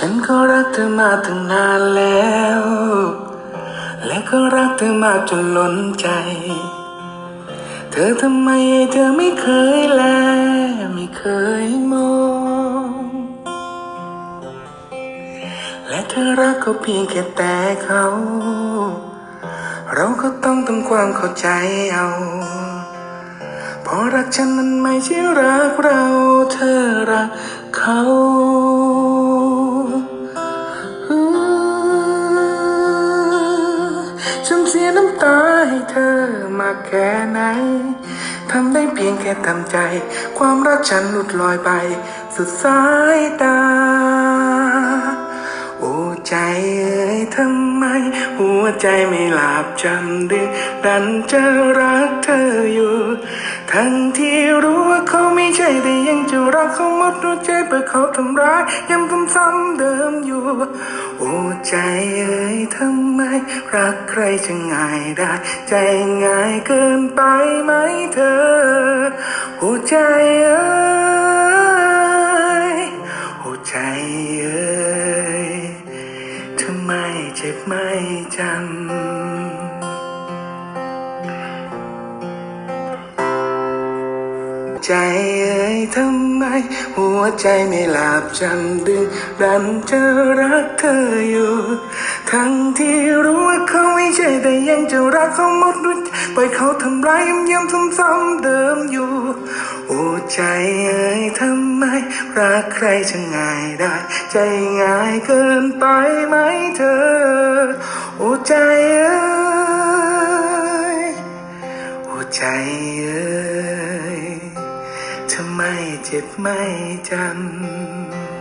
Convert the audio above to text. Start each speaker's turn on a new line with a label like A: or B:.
A: ฉันก็รักเธอมาตั้งนานแล้ว และก็รักเธอมากจนล้นใจ เธอทำไมเธอไม่เคยแล ไม่เคยมอง และเธอรักก็เพียงแค่แต่เขา เราก็ต้องทำความเข้าใจเอาเพราะรักฉันมันไม่ใช่รักเรา เธอรักเขา ฉันเสียน้ำตาให้เธอมาแค่ไหนทำได้เพียงแค่ทำใจ ความรักฉันหลุดลอยไป สุดสายตา โอ้ใจเอ้ยทำไม หัวใจไม่หลับจำดึกดันจะรักเธออยู่ ทั้งที่รู้ว่าเขาไม่ใช่แต่ยังจะรักเขาหมดหัวใจเปิดเขาทำร้ายย้ำซ้ำๆเดิมอยู่ โอ้ใจเอ่ยทำไม รักใครจะง่ายได้ ใจง่ายเกินไปไหมเธอ โอ้ใจเอ่ยโอ้ใจเอ่ยทำไมเจ็บไม่จำ ใจเอ่ยทำไม หัวใจไม่หลับจำดึงดันจะรักเธออยู่ ทั้งที่รู้ว่าเขาไม่ใช่แต่ยังจะรักเขาหมดด้วยปล่อยเขาทำร้ายย้ำๆซ้ำๆเดิมอยู่โอ้ใจเอ่ยทำไม รักใครจะง่ายได้ ใจง่ายเกินไปไหมเธอโอ้ใจเอ่ยหัวใจเอ่ย เจ็บไม่จำ